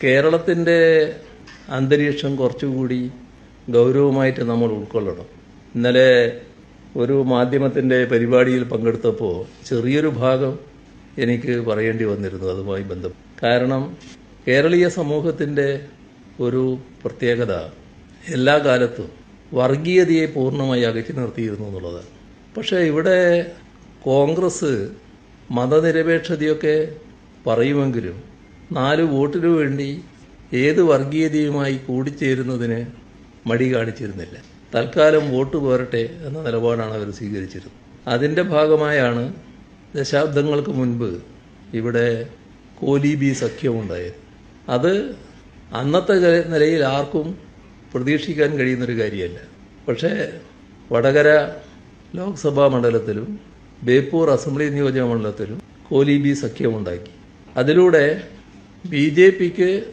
കേരളത്തിന്റെ അന്തരീക്ഷം കുറച്ചുകൂടി ഗൗരവമായിട്ട് നമ്മൾ ഉൾക്കൊള്ളണം. ഇന്നലെ ഒരു മാധ്യമത്തിന്റെ പരിപാടിയിൽ പങ്കെടുത്തപ്പോൾ ചെറിയൊരു ഭാഗം എനിക്ക് പറയേണ്ടി വന്നിരുന്നു അതുമായി ബന്ധം. കാരണം കേരളീയ സമൂഹത്തിന്റെ ഒരു പ്രത്യേകത എല്ലാ കാലത്തും വർഗീയതയെ പൂർണമായി അകറ്റി നിർത്തിയിരുന്നു എന്നുള്ളതാണ് പക്ഷേ ഇവിടെ കോൺഗ്രസ് മതനിരപേക്ഷതയൊക്കെ പറയുമെങ്കിലും നാല് വോട്ടിനു വേണ്ടി ഏത് വർഗീയതയുമായി കൂടിച്ചേരുന്നതിന് മടി കാണിച്ചിരുന്നില്ല. തൽക്കാലം വോട്ട് പോരട്ടെ എന്ന നിലപാടാണ് അവർ സ്വീകരിച്ചിരുന്നത്. അതിന്റെ ഭാഗമായാണ് ദശാബ്ദങ്ങൾക്ക് മുൻപ് ഇവിടെ കോലീബി സഖ്യമുണ്ടായത്. അത് അന്നത്തെ നിലയിൽ ആർക്കും പ്രതീക്ഷിക്കാൻ കഴിയുന്നൊരു കാര്യമല്ല. പക്ഷേ വടകര ലോക്സഭാ മണ്ഡലത്തിലും ബേപ്പൂർ അസംബ്ലി നിയോജക മണ്ഡലത്തിലും കോലീബി സഖ്യമുണ്ടാക്കി. അതിലൂടെ ബി ജെ പിക്ക്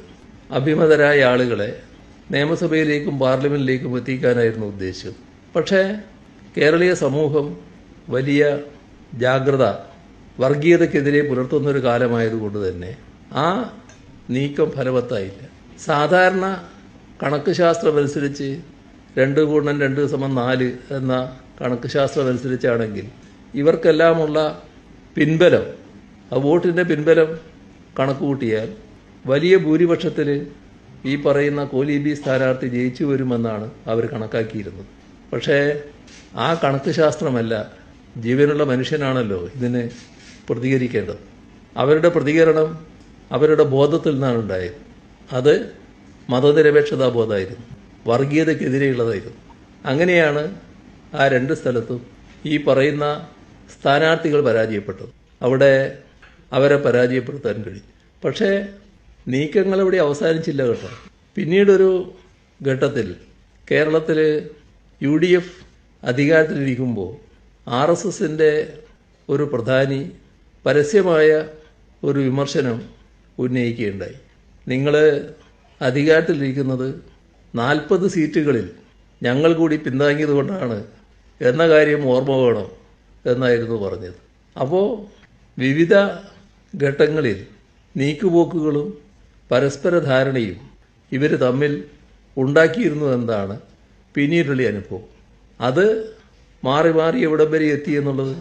അഭിമതരായ ആളുകളെ നിയമസഭയിലേക്കും പാർലമെന്റിലേക്കും എത്തിക്കാനായിരുന്നു ഉദ്ദേശം. പക്ഷേ കേരളീയ സമൂഹം വലിയ ജാഗ്രത വർഗീയതയ്ക്കെതിരെ പുലർത്തുന്ന ഒരു കാലമായതുകൊണ്ട് തന്നെ ആ നീക്കം ഫലവത്തായില്ല. സാധാരണ കണക്ക് ശാസ്ത്രമനുസരിച്ച് രണ്ട് ഗുണം രണ്ട് സമം നാല് എന്ന കണക്ക് ശാസ്ത്രമനുസരിച്ചാണെങ്കിൽ ഇവർക്കെല്ലാമുള്ള പിൻബലം ആ വോട്ടിന്റെ പിൻബലം കണക്ക് കൂട്ടിയാൽ വലിയ ഭൂരിപക്ഷത്തിൽ ഈ പറയുന്ന കോലീബി സ്ഥാനാർത്ഥി ജയിച്ചു വരുമെന്നാണ് അവർ കണക്കാക്കിയിരുന്നത്. പക്ഷേ ആ കണക്ക് ശാസ്ത്രമല്ല. ജീവനുള്ള മനുഷ്യനാണല്ലോ ഇതിന് പ്രതികരിക്കേണ്ടത്. അവരുടെ പ്രതികരണം അവരുടെ ബോധത്തിൽ നിന്നാണ് ഉണ്ടായത്. അത് മതനിരപേക്ഷതാ ബോധമായിരുന്നു. വർഗീയതയ്ക്കെതിരെയുള്ളതായിരുന്നു. അങ്ങനെയാണ് ആ രണ്ട് സ്ഥലത്തും ഈ പറയുന്ന സ്ഥാനാർത്ഥികൾ പരാജയപ്പെട്ടത്. അവിടെ അവരെ പരാജയപ്പെടുത്താൻ കഴിഞ്ഞു പക്ഷേ നീക്കങ്ങൾ ഇവിടെ അവസാനിച്ചില്ല കേട്ടോ. പിന്നീടൊരു ഘട്ടത്തിൽ കേരളത്തിൽ യു ഡി എഫ് അധികാരത്തിലിരിക്കുമ്പോൾ ആർ എസ് എസിന്റെ ഒരു പ്രധാനി പരസ്യമായ ഒരു വിമർശനം ഉന്നയിക്കുകയുണ്ടായി. നിങ്ങൾ അധികാരത്തിലിരിക്കുന്നത് നാൽപ്പത് സീറ്റുകളിൽ ഞങ്ങൾ കൂടി പിന്താങ്ങിയത് കൊണ്ടാണ് എന്ന കാര്യം ഓർമ്മ വേണം എന്നായിരുന്നു പറഞ്ഞത്. അപ്പോൾ വിവിധ ഘട്ടങ്ങളിൽ നീക്കുപോക്കുകളും പരസ്പര ധാരണയും ഇവർ തമ്മിൽ ഉണ്ടാക്കിയിരുന്നു എന്താണ് പിന്നീടുള്ള അനുഭവം. അത് മാറി മാറി എവിടം വരെ എത്തി എന്നുള്ളത്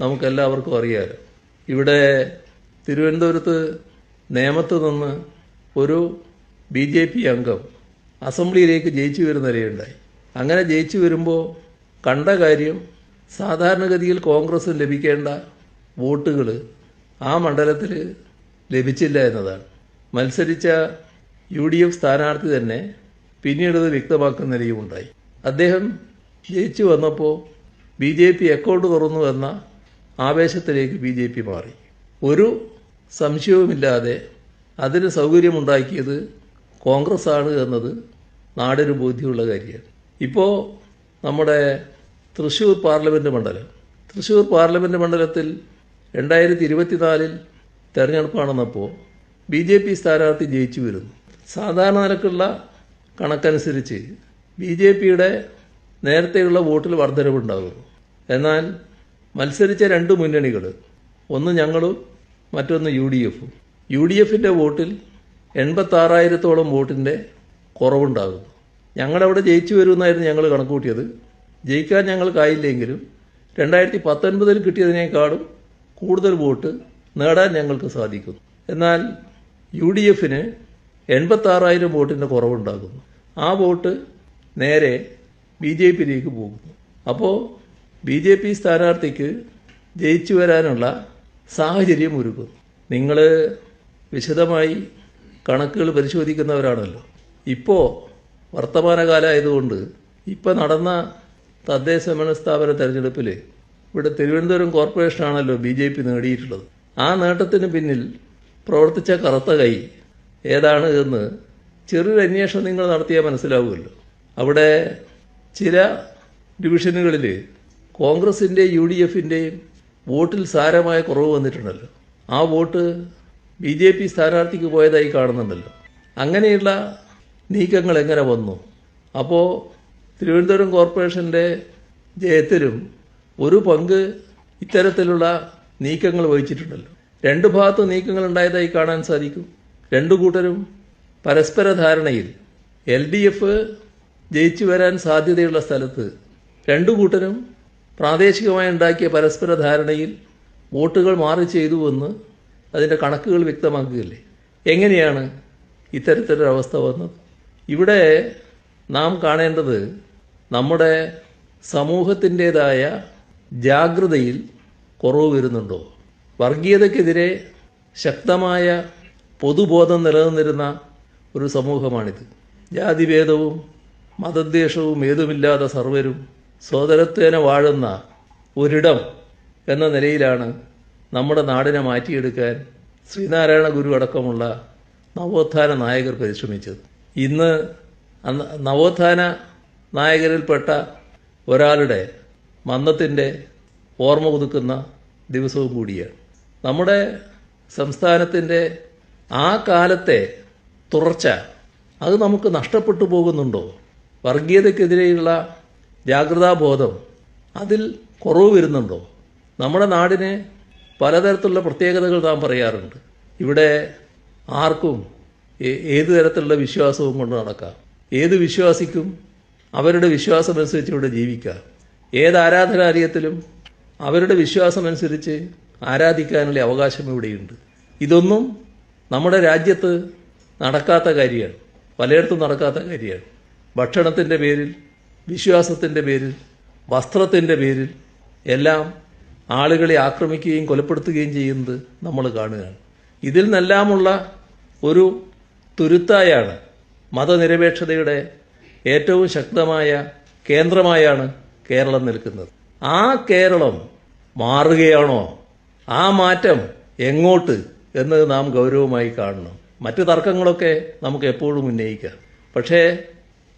നമുക്കെല്ലാവർക്കും അറിയാമല്ലോ ഇവിടെ തിരുവനന്തപുരത്ത് നേമത്ത് നിന്ന് ഒരു ബി ജെ പി അംഗം അസംബ്ലിയിലേക്ക് ജയിച്ചു വരുന്ന നിലയുണ്ടായി. അങ്ങനെ ജയിച്ചു വരുമ്പോൾ കണ്ട കാര്യം സാധാരണഗതിയിൽ കോൺഗ്രസ് ലഭിക്കേണ്ട വോട്ടുകൾ ആ മണ്ഡലത്തിൽ ലഭിച്ചില്ല എന്നതാണ്. മത്സരിച്ച യു ഡി എഫ് സ്ഥാനാർത്ഥി തന്നെ പിന്നീട് അത് വ്യക്തമാക്കുന്ന നിലയുമുണ്ടായി അദ്ദേഹം ജയിച്ചു വന്നപ്പോൾ ബി ജെ പി അക്കൗണ്ട് തുറന്നു എന്ന ആവേശത്തിലേക്ക് ബി ജെ പി മാറി. ഒരു സംശയവുമില്ലാതെ അതിന് സൗകര്യമുണ്ടാക്കിയത് കോൺഗ്രസ് ആണ് എന്നത് നാടിന് ബോധ്യമുള്ള കാര്യമാണ്. ഇപ്പോൾ നമ്മുടെ തൃശൂർ പാർലമെന്റ് മണ്ഡലം. തൃശൂർ പാർലമെന്റ് മണ്ഡലത്തിൽ രണ്ടായിരത്തി ഇരുപത്തിനാലിൽ തെരഞ്ഞെടുപ്പാണെന്നപ്പോൾ ബി ജെ പി സ്ഥാനാർത്ഥി ജയിച്ചു വരുന്നു. സാധാരണ നിലക്കുള്ള കണക്കനുസരിച്ച് ബി ജെ പിയുടെ നേരത്തെയുള്ള വോട്ടിൽ വർധനവുണ്ടാകുന്നു എന്നാൽ മത്സരിച്ച രണ്ട് മുന്നണികൾ ഒന്ന് ഞങ്ങളും മറ്റൊന്ന് യു ഡി എഫും. യു ഡി എഫിന്റെ വോട്ടിൽ എൺപത്താറായിരത്തോളം വോട്ടിന്റെ കുറവുണ്ടാകുന്നു. ഞങ്ങളവിടെ ജയിച്ചു വരുമെന്നായിരുന്നു ഞങ്ങൾ കണക്കൂട്ടിയത്. ജയിക്കാൻ ഞങ്ങൾക്കായില്ലെങ്കിലും രണ്ടായിരത്തി പത്തൊൻപതിൽ കിട്ടിയതിനേക്കാളും കൂടുതൽ വോട്ട് നേടാൻ ഞങ്ങൾക്ക് സാധിക്കുന്നു. എന്നാൽ യു ഡി എഫിന് എൺപത്താറായിരം വോട്ടിന്റെ കുറവുണ്ടാകുന്നു. ആ വോട്ട് നേരെ ബി ജെ പിയിലേക്ക് പോകുന്നു. അപ്പോൾ ബി ജെ പി സ്ഥാനാർത്ഥിക്ക് ജയിച്ചു വരാനുള്ള സാഹചര്യം ഒരുക്കുന്നു. നിങ്ങൾ വിശദമായി കണക്കുകൾ പരിശോധിക്കുന്നവരാണല്ലോ. ഇപ്പോൾ വർത്തമാനകാലമായതുകൊണ്ട് ഇപ്പോൾ നടന്ന തദ്ദേശ ഭരണ സ്ഥാപന തെരഞ്ഞെടുപ്പിൽ ഇവിടെ തിരുവനന്തപുരം കോർപ്പറേഷനാണല്ലോ ബി ജെ പി നേടിയിട്ടുള്ളത്. ആ നേട്ടത്തിന് പിന്നിൽ പ്രവർത്തിച്ച കറുത്ത കൈ ഏതാണ് എന്ന് ചെറിയൊരു അന്വേഷണം നിങ്ങൾ നടത്തിയാൽ മനസ്സിലാവുമല്ലോ. അവിടെ ചില ഡിവിഷനുകളിൽ കോൺഗ്രസിന്റെയും യു ഡി എഫിന്റെയും വോട്ടിൽ സാരമായ കുറവ് വന്നിട്ടുണ്ടല്ലോ. ആ വോട്ട് ബി ജെ പി സ്ഥാനാർത്ഥിക്ക് പോയതായി കാണുന്നുണ്ടല്ലോ. അങ്ങനെയുള്ള നീക്കങ്ങൾ എങ്ങനെ വന്നു? അപ്പോൾ തിരുവനന്തപുരം കോർപ്പറേഷന്റെ ജയത്തിലും ഒരു പങ്ക് ഇത്തരത്തിലുള്ള നീക്കങ്ങൾ വഹിച്ചിട്ടുണ്ടല്ലോ. രണ്ട് ഭാഗത്ത് നീക്കങ്ങൾ ഉണ്ടായതായി കാണാൻ സാധിക്കും. രണ്ടു കൂട്ടരും പരസ്പര ധാരണയിൽ എൽ ഡി എഫ് ജയിച്ചു വരാൻ സാധ്യതയുള്ള സ്ഥലത്ത് രണ്ടു കൂട്ടരും പ്രാദേശികമായി ഉണ്ടാക്കിയ പരസ്പര ധാരണയിൽ വോട്ടുകൾ മാറി ചെയ്തുവെന്ന് അതിന്റെ കണക്കുകൾ വ്യക്തമാക്കുകയല്ലേ? എങ്ങനെയാണ് ഇത്തരത്തിലൊരവസ്ഥ വന്നത്? ഇവിടെ നാം കാണേണ്ടത് നമ്മുടെ സമൂഹത്തിന്റേതായ ജാഗ്രതയിൽ കുറവ് വരുന്നുണ്ടോ? വർഗീയതയ്ക്കെതിരെ ശക്തമായ പൊതുബോധം നിലനിന്നിരുന്ന ഒരു സമൂഹമാണിത്. ജാതിഭേദവും മതദ്വേഷവും ഏതുമില്ലാതെ സർവരും സ്വതരത്വേന വാഴുന്ന ഒരിടം എന്ന നിലയിലാണ് നമ്മുടെ നാടിനെ മാറ്റിയെടുക്കാൻ ശ്രീനാരായണ ഗുരു അടക്കമുള്ള നവോത്ഥാന നായകർ പരിശ്രമിച്ചത്. ഇന്ന് നവോത്ഥാന നായകരിൽപ്പെട്ട ഒരാളുടെ മന്നത്തിന്റെ ഓർമ്മ പുതുക്കുന്ന ദിവസവും കൂടിയാണ്. നമ്മുടെ സംസ്ഥാനത്തിന്റെ ആ കാലത്തെ തുടർച്ച അത് നമുക്ക് നഷ്ടപ്പെട്ടു പോകുന്നുണ്ടോ? വർഗീയതയ്ക്കെതിരെയുള്ള ജാഗ്രതാബോധം അതിൽ കുറവ് വരുന്നുണ്ടോ? നമ്മുടെ നാടിന് പലതരത്തിലുള്ള പ്രത്യേകതകൾ നാം പറയാറുണ്ട്. ഇവിടെ ആർക്കും ഏത് തരത്തിലുള്ള വിശ്വാസവും കൊണ്ട് നടക്കാം. ഏത് വിശ്വാസിക്കും അവരുടെ വിശ്വാസമനുസരിച്ച് ഇവിടെ ജീവിക്കാം. ഏത് ആരാധനാലയത്തിലും അവരുടെ വിശ്വാസമനുസരിച്ച് ആരാധിക്കാനുള്ള അവകാശം ഇവിടെയുണ്ട്. ഇതൊന്നും നമ്മുടെ രാജ്യത്ത് നടക്കാത്ത കാര്യമാണ്. പലയിടത്തും നടക്കാത്ത കാര്യമാണ്. ഭക്ഷണത്തിന്റെ പേരിൽ വിശ്വാസത്തിന്റെ പേരിൽ വസ്ത്രത്തിന്റെ പേരിൽ എല്ലാം ആളുകളെ ആക്രമിക്കുകയും കൊലപ്പെടുത്തുകയും ചെയ്യുന്നത് നമ്മൾ കാണുകയാണ്. ഇതിൽ നിന്നെല്ലാമുള്ള ഒരു തുരുത്തായാണ് മതനിരപേക്ഷതയുടെ ഏറ്റവും ശക്തമായ കേന്ദ്രമായാണ് കേരളം നിൽക്കുന്നത്. ആ കേരളം മാറുകയാണോ? ആ മാറ്റം എങ്ങോട്ട് എന്ന് നാം ഗൗരവമായി കാണണം. മറ്റു തർക്കങ്ങളൊക്കെ നമുക്ക് എപ്പോഴും ഉന്നയിക്കാം. പക്ഷേ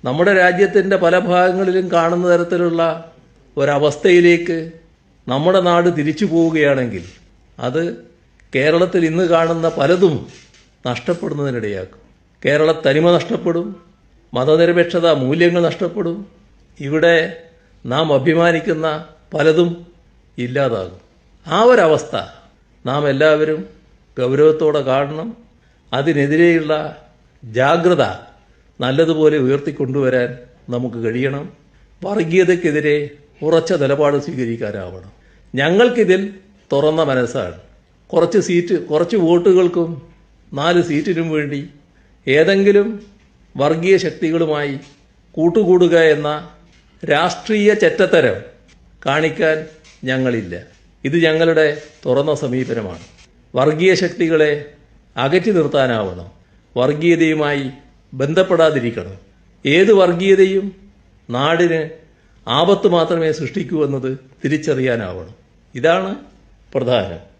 നമ്മുടെ രാജ്യത്തിന്റെ പല ഭാഗങ്ങളിലും കാണുന്ന തരത്തിലുള്ള ഒരവസ്ഥയിലേക്ക് നമ്മുടെ നാട് തിരിച്ചു പോവുകയാണെങ്കിൽ അത് കേരളത്തിൽ ഇന്ന് കാണുന്ന പലതും നഷ്ടപ്പെടുന്നതിനിടയാക്കും. കേരള തനിമ നഷ്ടപ്പെടും മതനിരപേക്ഷത മൂല്യങ്ങൾ നഷ്ടപ്പെടും. ഇവിടെ നാം അഭിമാനിക്കുന്ന പലതും ഇല്ലാതാകും. ആ ഒരവസ്ഥ നാം എല്ലാവരും ഗൗരവത്തോടെ കാണണം. അതിനെതിരെയുള്ള ജാഗ്രത നല്ലതുപോലെ ഉയർത്തിക്കൊണ്ടുവരാൻ നമുക്ക് കഴിയണം. വർഗീയതയ്ക്കെതിരെ ഉറച്ച നിലപാട് സ്വീകരിക്കാനാവണം. ഞങ്ങൾക്കിതിൽ തുറന്ന മനസ്സാണ്. കുറച്ച് സീറ്റ് കുറച്ച് വോട്ടുകൾക്കും നാല് സീറ്റിനും വേണ്ടി ഏതെങ്കിലും വർഗീയ ശക്തികളുമായി കൂട്ടുകൂടുക എന്ന രാഷ്ട്രീയ ചെറ്റത്തരം കാണിക്കാൻ ഞങ്ങളില്ല. ഇത് ഞങ്ങളുടെ തുറന്ന സമീപനമാണ്. വർഗീയ ശക്തികളെ അകറ്റി നിർത്താനാവണം. വർഗീയതയുമായി ബന്ധപ്പെടാതിരിക്കണം. ഏത് വർഗീയതയും നാടിന് ആപത്ത് മാത്രമേ സൃഷ്ടിക്കൂ എന്നത് തിരിച്ചറിയാനാവണം. ഇതാണ് പ്രധാനം.